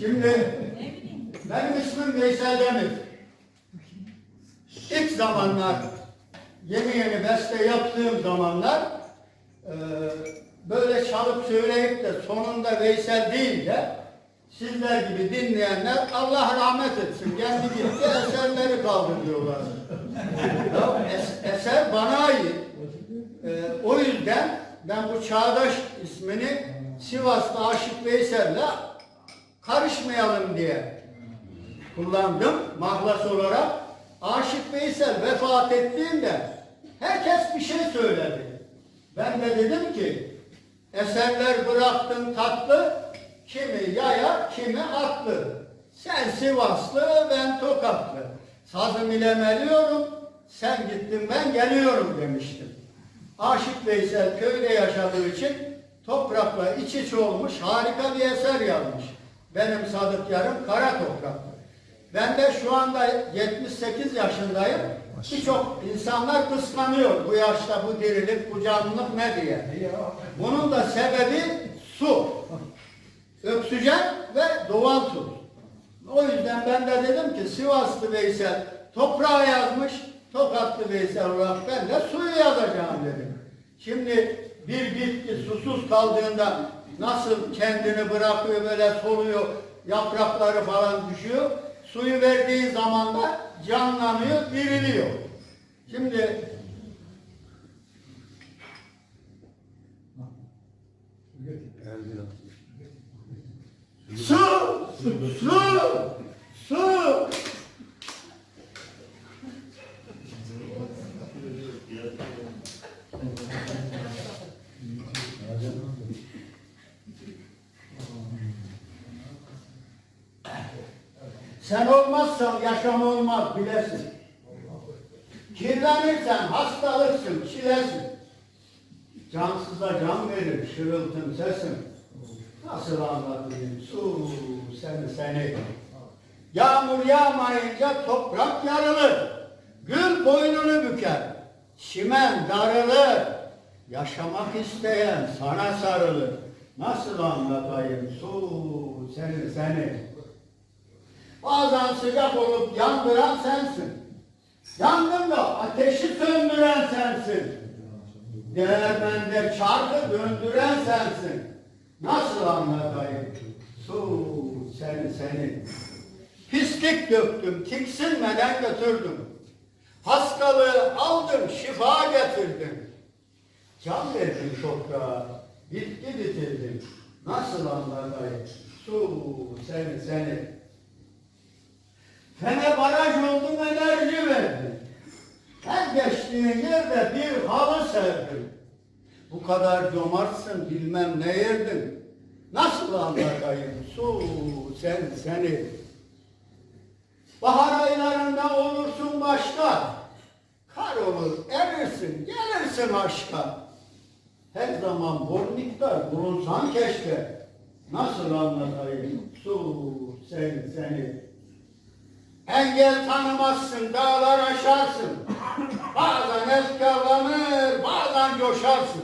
Şimdi benim ismim Veysel Demir. İlk zamanlar yeni yeni beste yaptığım zamanlar e, böyle çalıp söyleyip de sonunda Veysel değil de sizler gibi dinleyenler Allah rahmet etsin. Kendi gitti eserleri kaldırıyorlar. ya es- eser bana ait. E, o yüzden ben bu Çağdaş ismini Sivas'ta Aşık Veysel'le karışmayalım diye kullandım mahlas olarak. Aşık Veysel vefat ettiğinde herkes bir şey söyledi. Ben de dedim ki eserler bıraktın tatlı, kimi yaya, kimi atlı. Sen Sivaslı, ben Tokatlı. Sazım ile meliyorum, sen gittin ben geliyorum demiştim. Aşık Veysel köyde yaşadığı için toprakla iç içe olmuş harika bir eser yazmış. Benim Sadık Yarım Kara Topraklı. Ben de şu anda 78 yaşındayım. Birçok insanlar kıskanıyor bu yaşta bu dirilik, bu canlılık ne diye. Bunun da sebebi su. Oksijen ve doğal tuz. O yüzden ben de dedim ki Sivaslı Veysel toprağa yazmış, Tokatlı Veysel olarak ben de suyu yazacağım dedim. Şimdi bir bitki susuz kaldığında nasıl kendini bırakıyor böyle soluyor, yaprakları falan düşüyor. Suyu verdiği zaman da canlanıyor, diriliyor. Şimdi su, su. Sen olmazsan yaşam olmaz bilesin. Kirlenirsen hastalıksın, çilesin. Cansıza can verir şırıltın sesin. Nasıl anlatayım su seni seni. Yağmur yağmayınca toprak yarılır. Gül boynunu büker. Çimen darılır. Yaşamak isteyen sana sarılır. Nasıl anlatayım su seni seni. Bazen sıcak olup yandıran sensin. Yangında ateşi söndüren sensin. Değermende çarkı döndüren sensin. Nasıl anlatayım? Su seni seni. Pislik döktüm, tiksinmeden götürdüm. Hastalığı aldım, şifa getirdim. Can verdim toprağa, bitki bitirdim. Nasıl anlatayım? Su seni seni. Fene baraj oldum enerji verdim. Her geçtiğin yerde bir halı serdim. Bu kadar cömertsin bilmem ne yerdin. Nasıl anlatayım su sen seni. Bahar aylarında olursun başka. Kar olur erirsin gelirsin aşka. Her zaman bol miktar bulunsan keşke. Nasıl anlatayım su sen seni. Engel tanımazsın, dağlar aşarsın. Bazen efkarlanır, bazen coşarsın.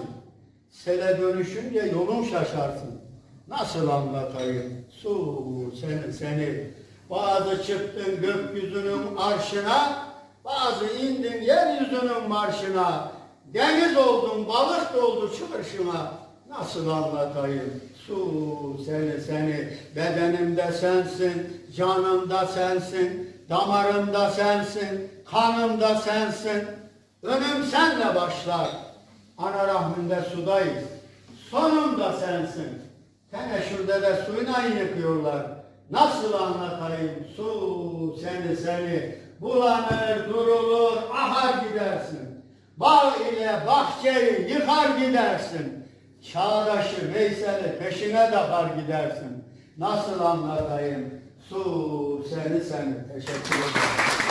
Sele dönüşünce yolun şaşarsın. Nasıl anlatayım su seni seni. Bazı çıktın gökyüzünün arşına, bazı indin yeryüzünün marşına. Deniz oldun, balık doldu çarşıma. Nasıl anlatayım su seni seni. Bedenimde sensin, canımda sensin, damarımda sensin, kanımda sensin. Önüm senle başlar. Ana rahminde sudayız. Sonunda sensin. Teneşürde de suyuna yıkıyorlar. Nasıl anlatayım su seni seni. Bulanır durulur ahar gidersin. Bağ ile bahçeyi yıkar gidersin. Çağdaşı Veysel'i peşine takar gidersin. Nasıl anlatayım su seni seni. Teşekkür ederim.